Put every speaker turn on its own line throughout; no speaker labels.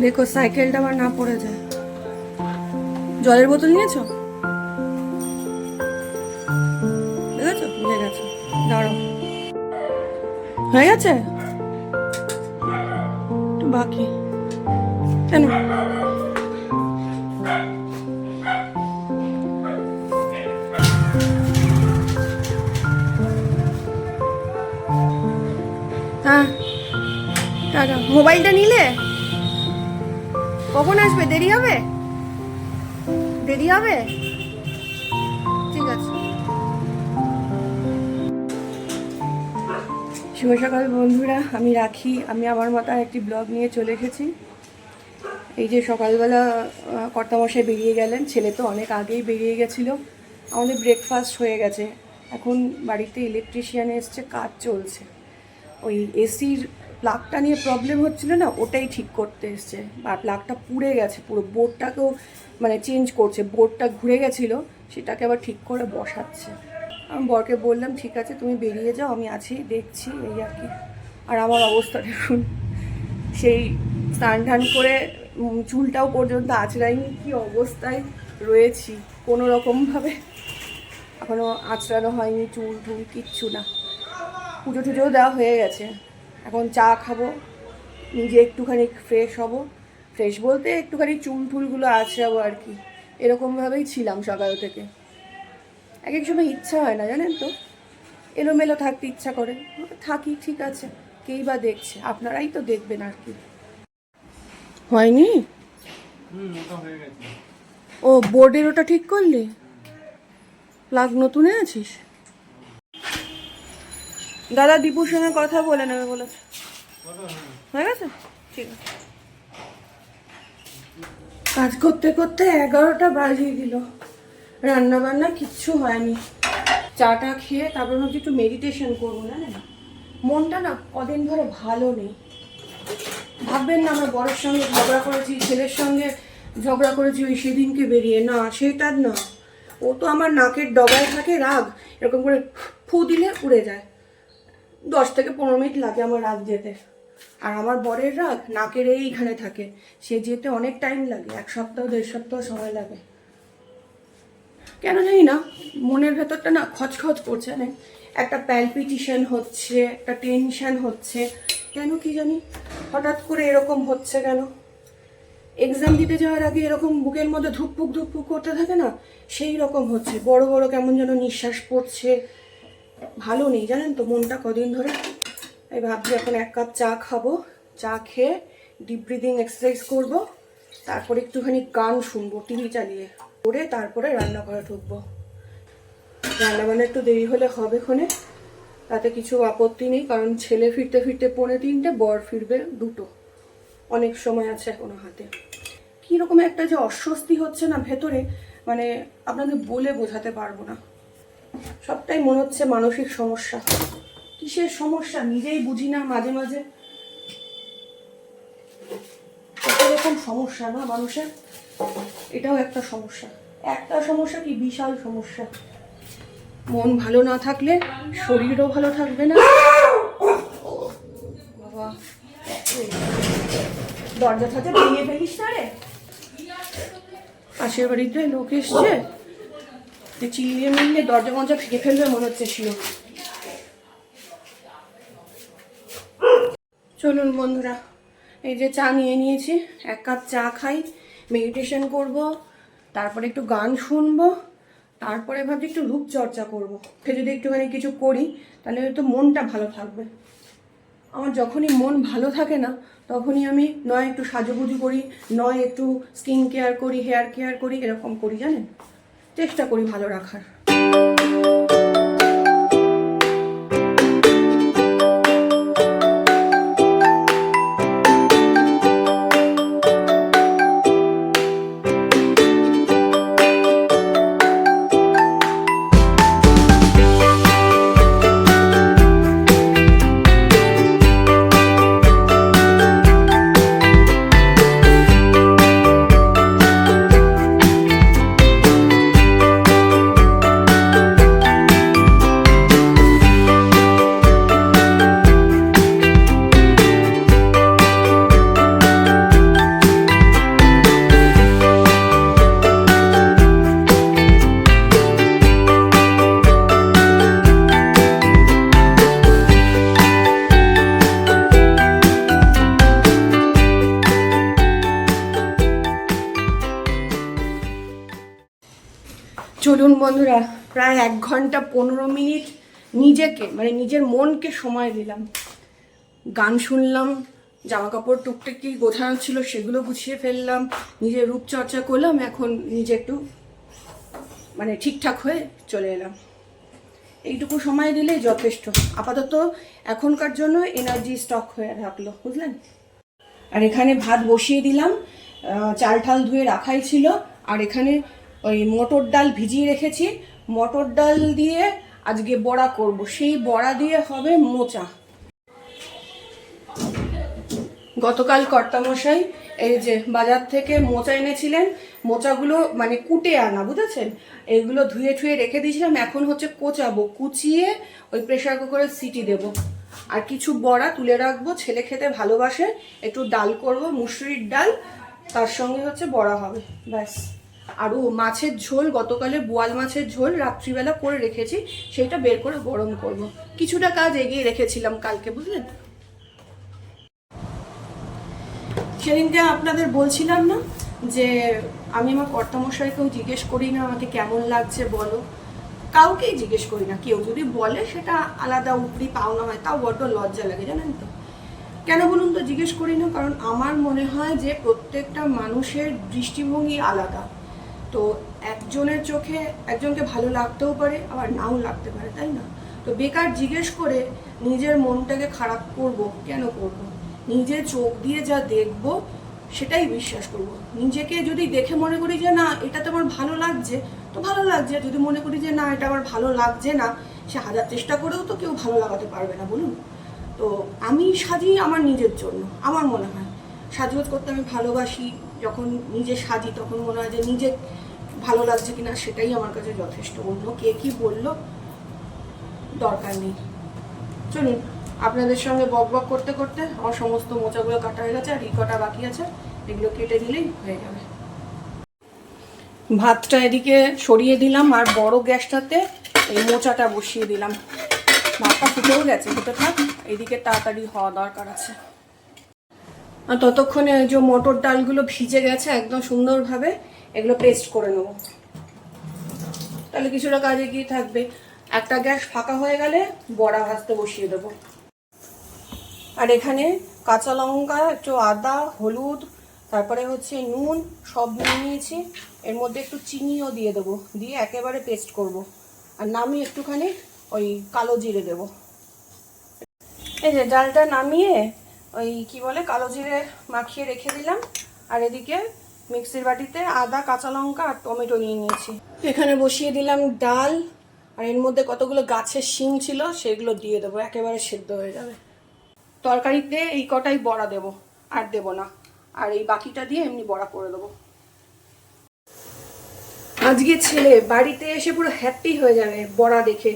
দেখো, সাইকেলটা আবার না পড়ে যায়। জলের বোতল নিয়েছো? হয়ে গেছে? বাকি। কেন? হ্যাঁ। মোবাইলটা নিলে? কখন আসবে? দেরি হবে? দেরি হবে? ঠিক আছে। শুভ সকাল বন্ধুরা, আমি রাখি। আমি আমার মতো একটি ব্লগ নিয়ে চলে এসেছি। এই যে সকালবেলা কর্তামশাই বেরিয়ে গেলেন। ছেলে তো অনেক আগেই বেরিয়ে গেছিল। আমাদের ব্রেকফাস্ট হয়ে গেছে। এখন বাড়িতে ইলেকট্রিশিয়ান এসছে, কাজ চলছে। ওই এসির প্লাগটা নিয়ে প্রবলেম হচ্ছিল না, ওটাই ঠিক করতে এসছে। আর প্লাগটা পুড়ে গেছে, পুরো বোর্ডটাকেও মানে চেঞ্জ করছে বোর্ডটা ঘুরে গেছিল, সেটাকে আবার ঠিক করে বসাচ্ছে। আমি বরকে বললাম, ঠিক আছে, তুমি বেরিয়ে যাও, আমি আছি, দেখছি, এই আর কি। আর আমার অবস্থা দেখুন, সেই স্নান টান করে চুলটাও পর্যন্ত আঁচড়াইনি, কি অবস্থায় রয়েছি, কোনো রকমভাবে এখনও আঁচড়ানো হয়নি চুল টুল কিচ্ছু না। পুজো টুজোও দেওয়া হয়ে গেছে। এখন চা খাব নিজে একটুখানি ফ্রেশ হব। ফ্রেশ বলতে একটুখানি চুল টুলগুলো আঁচড়াবো আর কি। এরকমভাবেই ছিলাম সকাল থেকে। এক এক সময় ইচ্ছা হয় না জানেন তো? এলোমেলো থাকতে ইচ্ছা করে। থাকি ঠিক আছে। কেই বা দেখছে? আপনারাই তো দেখবেন আর কি। হয়নি? ও বোর্ডের ওটা ঠিক করলি? প্লাগ নতুন আছিস? দাদা দীপুর সঙ্গে কথা বলে নেবে বলেছে। হয়ে গেছে? ঠিক আছে। কাজ করতে করতে এগারোটা বাজিয়ে দিল। রান্না বান্না কিচ্ছু হয়নি। চাটা খেয়ে তারপর ভাবছি একটু মেডিটেশন করব না মনটা না কদিন ধরে ভালো নেই। ভাববেন না, আমার বরের সঙ্গে ঝগড়া করেছি, ছেলের সঙ্গে ঝগড়া করেছি, ওই সেদিনকে বেরিয়ে। না, সেটার না। ও তো আমার নাকের ডগায় থাকে, রাগ। এরকম করে ফু দিলে উড়ে যায়। দশ থেকে পনেরো মিনিট লাগে আমার রাগ যেতে। আর আমার বরের রাগ নাকের এইখানে থাকে। সে যেতে অনেক টাইম লাগে, এক সপ্তাহ, দেড় সপ্তাহ সময় লাগে। কেন জানি না, মনের ভেতরটা না খচখচ করছে। না একটা প্যালপিটিশন হচ্ছে, একটা টেনশন হচ্ছে। কেন কি জানি, হঠাৎ করে এরকম হচ্ছে কেন? এক্সাম দিতে যাওয়ার আগে এরকম বুকের মধ্যে ধুকপুক ধুকপুক করতে থাকে না, সেই রকম হচ্ছে। বড় বড় কেমন যেন নিঃশ্বাস পড়ছে। ভালো নেই, জানেন তো মনটা কদিন ধরে। আমি ভাবছি এখন এক কাপ চা খাব। চা খেয়ে ডিপ ব্রিদিং এক্সারসাইজ করব। তারপরে একটুখানি গান শুনব, টিভি চালিয়ে। করে তারপরে রান্না করে ঢুকবো। রান্না বান্না একটু দেরি হলে হবে ক্ষণে। তাতে কিছু আপত্তি নেই, কারণ ছেলে ফিরতে ফিরতে পৌনে তিনটে, বর ফিরবে দুটো। অনেক সময় আছে এখনও হাতে। কীরকম একটা যে অস্বস্তি হচ্ছে না ভেতরে মানে আপনাদের বলে বোঝাতে পারব না। সবটাই মনে হচ্ছে মানসিক সমস্যা। কিসের সমস্যা? নিজেই বুঝি না মাঝে মাঝে। সমস্যা না মানুষের? এটাও একটা সমস্যা। একটা সমস্যা কি? বিশাল সমস্যা। মন ভালো না থাকলে শরীরও ভালো থাকবে না। বাবা, দরজা থাকে ভেঙে ফেলিস না রে? পাশের বাড়িতে লোক এসছে। যে চিল্লিয়ে মিলিয়ে দরজা মজা ভেঙে ফেলবে মনে হচ্ছে শিও চলুন বন্ধুরা, এই যে চা নিয়ে নিয়েছি, এক কাপ চা খাই মেডিটেশন করব, তারপরে একটু গান শুনব, তারপরে ভাবছি একটু রূপচর্চা করব। সে যদি একটুখানি কিছু করি, তাহলে হয়তো মনটা ভালো থাকবে। আমার যখনই মন ভালো থাকে না, তখনই আমি নয় একটু সাজুগুজু করি, নয় একটু স্কিন কেয়ার করি হেয়ার কেয়ার করি, এরকম করি, জানেন? চেষ্টা করি ভালো রাখার। চলুন বন্ধুরা, প্রায় এক ঘণ্টা পনেরো মিনিট নিজেকে মানে নিজের মনকে সময় দিলাম। গান শুনলাম জামা কাপড় টুকটাকি গোছানো ছিল সেগুলো গুছিয়ে ফেললাম, নিজের রূপচর্চা করলাম, এখন নিজে একটু মানে ঠিকঠাক হয়ে চলে এলাম। এইটুকু সময় দিলেই যথেষ্ট। আপাতত এখনকার জন্য এনার্জি স্টক হয়ে রাখল বুঝলেন? আর এখানে ভাত বসিয়ে দিলাম চাল ঠাল ধুয়ে রাখাই ছিল, আর এখানে ওই মটর ডাল ভিজিয়ে রেখেছি। মটর ডাল দিয়ে আজকে বড়া করব। সেই বড়া দিয়ে হবে মোচা। গতকাল কর্তামশাই এই যে বাজার থেকে মোচা এনেছিলেন, মোচাগুলো মানে কুটে আনা, বুঝেছেন? এইগুলো ধুয়ে ঠুয়ে রেখে দিয়েছিলাম, এখন হচ্ছে কোচাবো। কুচিয়ে ওই প্রেশার কুকারে সিটি দেব। আর কিছু বড়া তুলে রাখব, ছেলে খেতে ভালোবাসে, একটু ডাল করব, মুসুরির ডাল, তার সঙ্গে হচ্ছে বড়া হবে, ব্যাস। আর ও মাছের ঝোল, গতকালের বোয়াল মাছের ঝোল রাত্রিবেলা করে রেখেছি সেটা বের করে গরম করব। কিছুটা কাজ এগিয়ে রেখেছিলাম কালকে, বুঝলেন? সেদিনকে আপনাদের বলছিলাম না যে আমি আমার কর্তামশাইকেও জিজ্ঞেস করি না, আমাকে কেমন লাগছে বলো। কাউকেই জিজ্ঞেস করি না, কেউ যদি বলে সেটা আলাদা উপরি পাওনা হয়, তাও বড্ড লজ্জা লাগে, জানেন তো। কেন বলুন তো, জিজ্ঞেস করি না, কারণ আমার মনে হয় যে প্রত্যেকটা মানুষের দৃষ্টিভঙ্গি আলাদা। তো একজনের চোখে একজনকে ভালো লাগতেও পারে, আবার নাও লাগতে পারে, তাই না? তো বেকার জিজ্ঞেস করে নিজের মনটাকে খারাপ করব কেন করব? নিজে চোখ দিয়ে যা দেখব সেটাই বিশ্বাস করব। নিজেকে যদি দেখে মনে করি যে না, এটা তো আমার ভালো লাগছে, তো ভালো লাগছে। যদি মনে করি যে না, এটা আমার ভালো লাগছে না, সে হাজার চেষ্টা করেও তো কেউ ভালো লাগাতে পারবে না, বলুন। তো আমি সাজি আমার নিজের জন্য, আমার মনে হয়। সাজগোজ করতে আমি ভালোবাসি যখন নিজে সাজি, তখন মনে হয় যে নিজে ভালো লাগছে কিনা সেটাই আমার কাছে যথেষ্ট। অন্য কে কি বলল দরকার নেই। চলুন, আপনাদের সঙ্গে বক বক করতে করতে আমার সমস্ত মোচাগুলো কাটা হয়ে গেছে আর এই কটা বাকি আছে, এগুলো কেটে দিলেই হয়ে যাবে। ভাতটা এদিকে সরিয়ে দিলাম আর বড় গ্যাসটাতে এই মোচাটা বসিয়ে দিলাম। ভাতটা ফুটেও গেছে, ফুটে থাক, এদিকে তাড়াতাড়ি হওয়া দরকার আছে। ততক্ষণে যে মটর ডালগুলো ভিজে গেছে একদম সুন্দরভাবে, এগুলো পেস্ট করে নেব। তাহলে কিছুটা কাজে গিয়ে থাকবে। একটা গ্যাস ফাঁকা হয়ে গেলে বড়া ভাজতে বসিয়ে দেবো। আর এখানে কাঁচা লঙ্কা, একটু আদা, হলুদ, তারপরে হচ্ছে নুন, সব নিয়ে নিয়েছি। এর মধ্যে একটু চিনিও দিয়ে দেবো, দিয়ে একেবারে পেস্ট করব। আর নামিয়ে একটুখানি ওই কালো জিরে দেবো। এই যে ডালটা নামিয়ে ওই কি বলে, কালো জিরে মাখিয়ে রেখে দিলাম। আর এদিকে মিক্সির বাটিতে আদা, কাঁচা লঙ্কা আর টমেটো নিয়ে নিয়েছি। এখানে বসিয়ে দিলাম ডাল, আর এর মধ্যে কতগুলো গাছের শিং ছিল সেগুলো দিয়ে দেবো, একেবারে সেদ্ধ হয়ে যাবে। তরকারিতে এই কটাই বড়া দেব, আর দেব না। আর এই বাকিটা দিয়ে এমনি বড়া করে দেবো। আজকে ছেলে বাড়িতে এসে পুরো হ্যাপি হয়ে যাবে বড়া দেখে।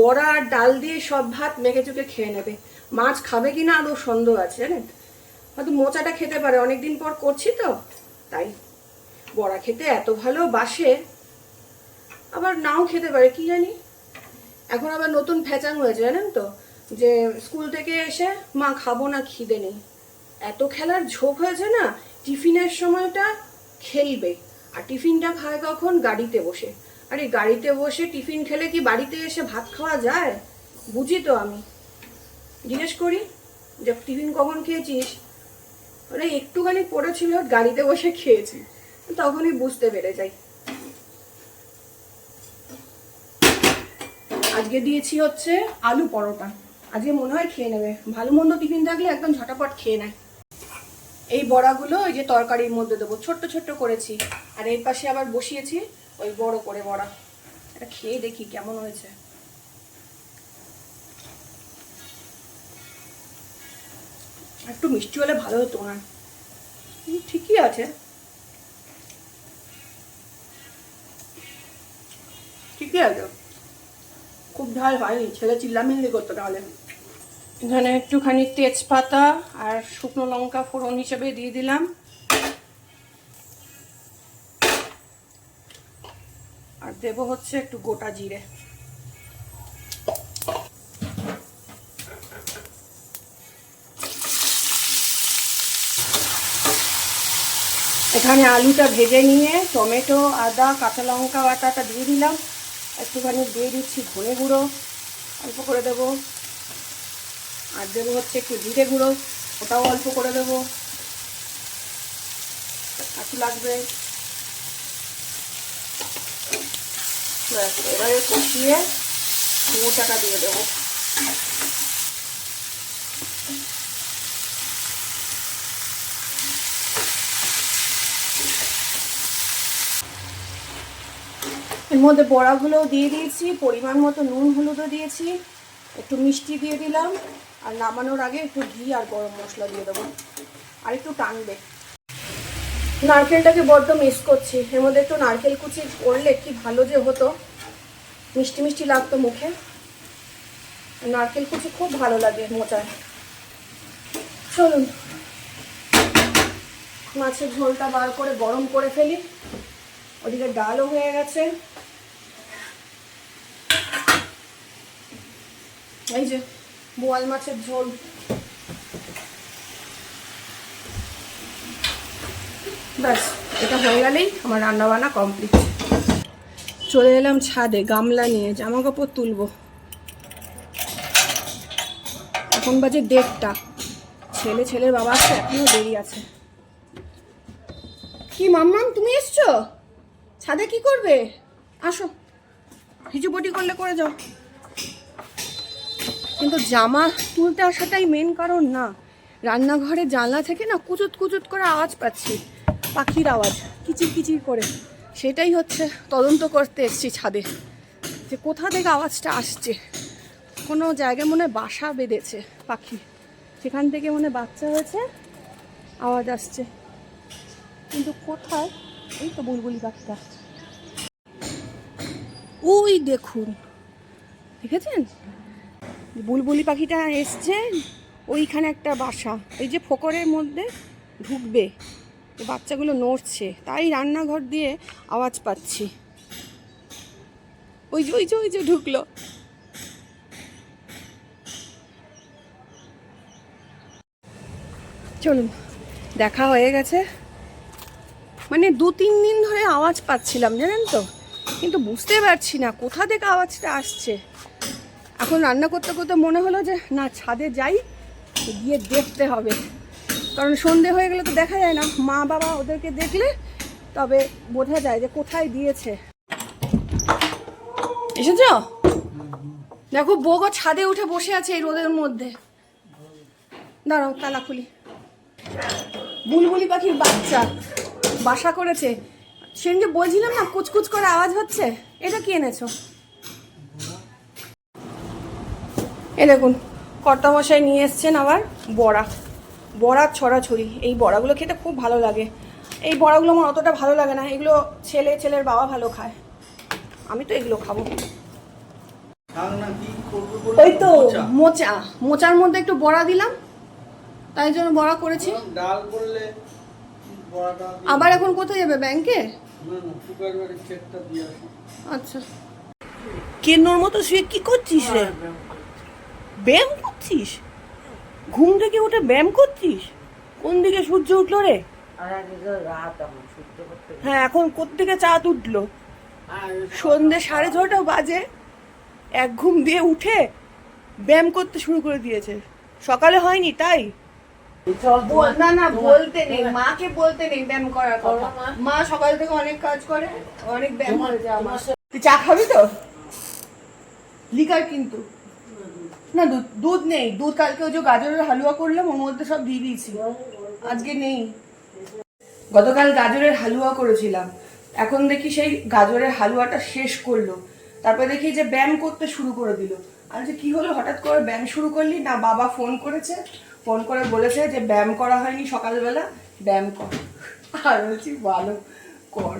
বড়া আর ডাল দিয়ে সব ভাত মেখে চুকে খেয়ে নেবে। মাছ খাবে কিনা আরও সন্দেহ আছে, জানেন? হয়তো মোচাটা খেতে পারে, অনেকদিন পর করছি তো। তাই বড়া খেতে এত ভালো বাসে আবার নাও খেতে পারে, কি জানি? এখন আবার নতুন ফ্যাচাং হয়েছে, জানেন তো? যে স্কুল থেকে এসে, মা, খাব না, খিদে নেই। এত খেলার ঝোঁক হয়েছে না, টিফিনের সময়টা খেলবে। আর টিফিনটা খায় কখন? গাড়িতে বসে। আর, গাড়িতে বসে টিফিন খেলে কি বাড়িতে এসে ভাত খাওয়া যায়? বুঝি তো আমি। জিজ্ঞেস করি যে টিফিন কখন খেয়েছিস? ওরা একটুখানি পড়েছিল, গাড়িতে বসে খেয়েছি। তখনই বুঝতে পেরে যাই। আজকে দিয়েছি হচ্ছে আলু পরোটা। আজকে মনে হয় খেয়ে নেবে। ভালো মন্দ টিফিন থাকলে একদম ঝটাপট খেয়ে নেয়। এই বড়াগুলো ওই যে তরকারির মধ্যে দেবো। ছোট্ট ছোট্ট করেছি। আর এর পাশে আবার বসিয়েছি ওই বড় করে বড়া। এটা খেয়ে দেখি কেমন হয়েছে। একটু মিষ্টি হলে ভালো হতো না। ঠিকই আছে। ঠিকই আছে। খুব ঝাল হয়নি, ছেলে চিল্লামিল্লি করতো তাহলে। এখানে একটুখানি তেজপাতা আর শুকনো লঙ্কা ফোড়ন হিসেবে দিয়ে দিলাম। আর দেবো হচ্ছে একটু গোটা জিরে। এখানে আলুটা ভেজে নিয়ে টমেটো, আদা, কাঁচা লঙ্কা, বাটাটা দিয়ে দিলাম। একটুখানি দিয়ে দিচ্ছি ধনে গুঁড়ো, অল্প করে দেবো। আর দেবো হচ্ছে একটু জিরে গুঁড়ো, ওটাও অল্প করে দেবো। একটু লাগবে। এবারে কষিয়ে মোটাটা দিয়ে দেবো। মধ্যে বড়াগুলোও দিয়ে দিয়েছি, পরিমাণ মতো নুন হলুদও দিয়েছি, একটু মিষ্টি দিয়ে দিলাম, আর নামানোর আগে একটু ঘি আর গরম মশলা দিয়ে দেবো, আর একটু টানবে। নারকেলটাকে বড্ড মিস করছি, এর মধ্যে একটু নারকেল কুচি করলে কি ভালো যে হতো, মিষ্টি মিষ্টি লাগতো মুখে। নারকেল কুচি খুব ভালো লাগে মোচায়। চলুন, মাছের ঝোলটা বার করে গরম করে ফেলি, ওদিকে ডালও হয়ে গেছে। এই যে, বোয়াল মাছের ঝোল। ব্যাস, এটা হয়ে গেলেই আমার রান্না বান্না কমপ্লিট চলে এলাম ছাদে, গামলা নিয়ে জামা কাপড় তুলবো। এখন বাজে দেড়টা। ছেলে, ছেলের বাবা আছে এখনও দেরি আছে। কি, মাম্মাম, তুমি এসছো? ছাদে কি করবে? আসো হিজুপটি করলে করে যাও। কিন্তু জামা তুলতে আসাটাই মেন কারণ না। রান্নাঘরে জানলা থেকে না কুচুত কুচুত করে আওয়াজ পাচ্ছি, পাখির আওয়াজ, কিচির কিচির করে। সেটাই হচ্ছে তদন্ত করতে এসছি ছাদে, যে কোথা থেকে আওয়াজটা আসছে। কোনো জায়গায় মনে বাসা বেঁধেছে পাখি সেখান থেকে মনে বাচ্চা হয়েছে, আওয়াজ আসছে। কিন্তু কোথায়? এই তো বুলবুলি পাখিটা। ওই দেখুন, দেখেছেন? বুলবুলি পাখিটা এসছে, ওইখানে একটা বাসা। এই যে ফোকরের মধ্যে ঢুকবে বাচ্চাগুলো নড়ছে, তাই রান্নাঘর দিয়ে আওয়াজ পাচ্ছি। ওই যে ওই যে ওই যে ঢুকলো। চলুন, দেখা হয়ে গেছে। মানে দু তিন দিন ধরে আওয়াজ পাচ্ছিলাম, জানেন তো? কিন্তু বুঝতে পারছি না, কোথা থেকে আওয়াজটা আসছে? এখন রান্না করতে করতে মনে হলো যে, না, ছাদে যাই গিয়ে দেখতে হবে। কারণ সন্ধে হয়ে গেলে তো দেখা যায় না। মা, বাবা ওদেরকে দেখলে তবে বোঝা যায় যে কোথায় দিয়েছে। এসেছ? দেখো বগো ছাদে উঠে বসে আছে এই রোদের মধ্যে। দাঁড়াও, তালা খুলি। বুলবুলি পাখির বাচ্চা বাসা করেছে। সেদিনকে বলছিলাম না, কুচকুচ করে আওয়াজ হচ্ছে? এটা কি এনেছো? এ দেখুন, কর্তামশাই নিয়ে এসছেন আবার বড়া। বড়া ছড়াছড়ি, এই বড়াগুলো খেতে খুব ভালো লাগে। এই বড়াগুলো আমার অতটা ভালো লাগে না, এগুলো ছেলে ছেলের বাবা ভালো খায়। আমি তো এগুলো খাব। ওই তো,
মোচা।
মোচা মোচার মধ্যে একটু বড়া দিলাম, তাই জন্য বড়া করেছি। আবার এখন কোথায় যাবে, ব্যাংকে? আচ্ছা।
কেনোর মতো শুয়ে কি করছিস রে? ব্যায়াম করছিস? ঘুম থেকে উঠে ব্যায়াম করছিস? কোন দিকে সূর্য উঠল রে? হ্যাঁ এখন কোত্থেকে চাঁদ উঠল? সন্ধে সাড়ে ছটা বাজে। এক ঘুম দিয়ে উঠে ব্যায়াম করতে শুরু করে দিয়েছে। সকালে হয়নি তাই?
না না বলতে নেই। মাকে বলতে নেই ব্যায়াম করার কথা মা? সকাল থেকে অনেক কাজ করে অনেক ব্যায়াম করে। যায় আমার তুই চা খাবি তো? লিকার কিন্তু। না, দুধ দুধ নেই। দুধ কালকে ওই যে গাজরের হালুয়া করলাম, ওর মধ্যে সব দিয়ে দিয়েছি। আজকে নেই। গতকাল গাজরের হালুয়া করেছিলাম। এখন দেখি সেই গাজরের হালুয়াটা শেষ করল। তারপরে দেখি যে ব্যায়াম করতে শুরু করে দিল। আর যে কি হলো? হঠাৎ করে ব্যায়াম শুরু করলি? না, বাবা ফোন করেছে। ফোন করে বলেছে যে ব্যায়াম করা হয়নি সকালবেলা, ব্যায়াম কর। আর বলছি, ভালো কর।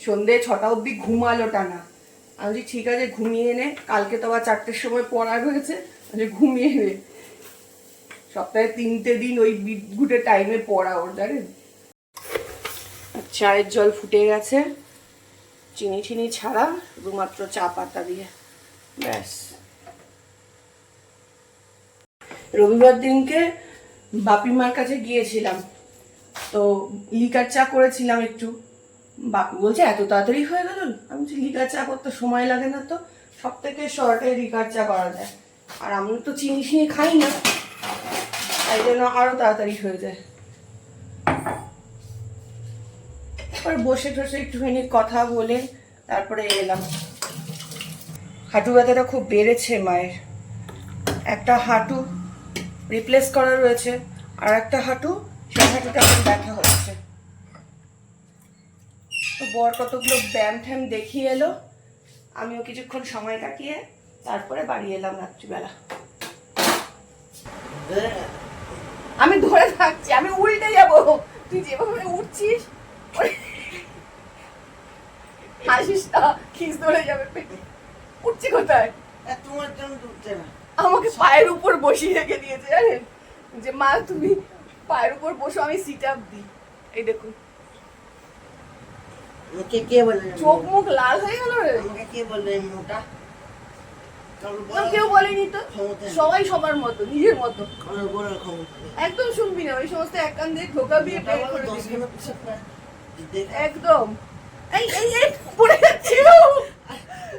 সন্ধে ছটা অবধি ঘুমালো টানা। আমি বলছি, ঠিক আছে, ঘুমিয়ে নে। কালকে তো আবার চারটের সময় পড়া রয়েছে আমি ঘুমিয়ে নে। সপ্তাহে তিনটে দিন ওই বিদ্যুটের টাইমে পড়া ওর, জানেন? চায়ের জল ফুটে গেছে। চিনি চিনি ছাড়া শুধুমাত্র চা পাতা দিয়ে। ব্যাস। রবিবার দিনকে বাপিমার কাছে গিয়েছিলাম। তো লিকার চা করেছিলাম একটু। বাপি বলছে, এত তাড়াতাড়ি হয়ে গেল? আমি বলছি, লিকার চা করতে সময় লাগে না তো, সব থেকে শর্টে লিকার চা করা যায়। আর আমরা তো চিনি চিনি খাই না, তাই জন্য আরও তাড়াতাড়ি হয়ে যায়। তারপরে বসে টসে একটুখানি কথা বলে তারপরে এলাম। হাঁটু ব্যথাটা খুব বেড়েছে মায়ের। একটা হাঁটু রিপ্লেস করা রয়েছে আর একটা হাঁটু, সেই হাঁটুটা এখন ব্যথা হচ্ছে। তো বর কতগুলো ব্যায়াম ঠ্যাম দেখিয়ে এলো। আমিও কিছুক্ষণ সময় কাটিয়ে তারপরে বাড়ি এলাম রাত্রিবেলা। আমি ধরে থাকছি আমি উল্টে যাব। তুই যেভাবে উঠছিস হাসিস না খিস ধরে যাবে পেটে। উঠছি কোথায়?
তোমার জন্য ঢুকছে না।
আমাকে পায়ের উপর বসিয়ে রেখে দিয়েছে জানেন? যে মা তুমি পায়ের উপর বসো আমি সিট আপ দিই। এই দেখুন।
কে কে বলে?
চোখ মুখ লাল হয়ে গেল রে।
আমাকে কে মোটা?
কেউ বলেনি তো? সবাই সবার মতো নিজের মতো।
কারোর বলার ক্ষমতা নেই।
একদম শুনবি না ওই সমস্ত এক কান দিয়ে ঢোকাবি
মোটা
বের করে
দশ
দিবি।
কিলো পিছু করে। দেখ-
একদম। এই এই এই পড়ে যাচ্ছিল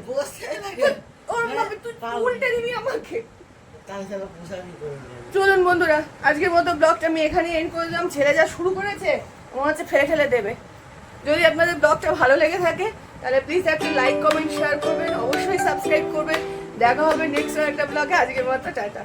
বসে থাকে।
ওর ভাবে তুই উল্টে দিবি আমাকে। চলুন বন্ধুরা আজকের মতো ব্লগটা আমি এখানে এন্ড করে দিলাম। ছেলে যা শুরু করেছে মনে হচ্ছে ফেলে ফেলে দেবে। যদি আপনাদের ব্লগটা ভালো লেগে থাকে, তাহলে প্লিজ একটা লাইক কমেন্ট শেয়ার করবেন, অবশ্যই সাবস্ক্রাইব করবেন। দেখা হবে নেক্সট একটা ব্লগে আজকের মতো, টাটা।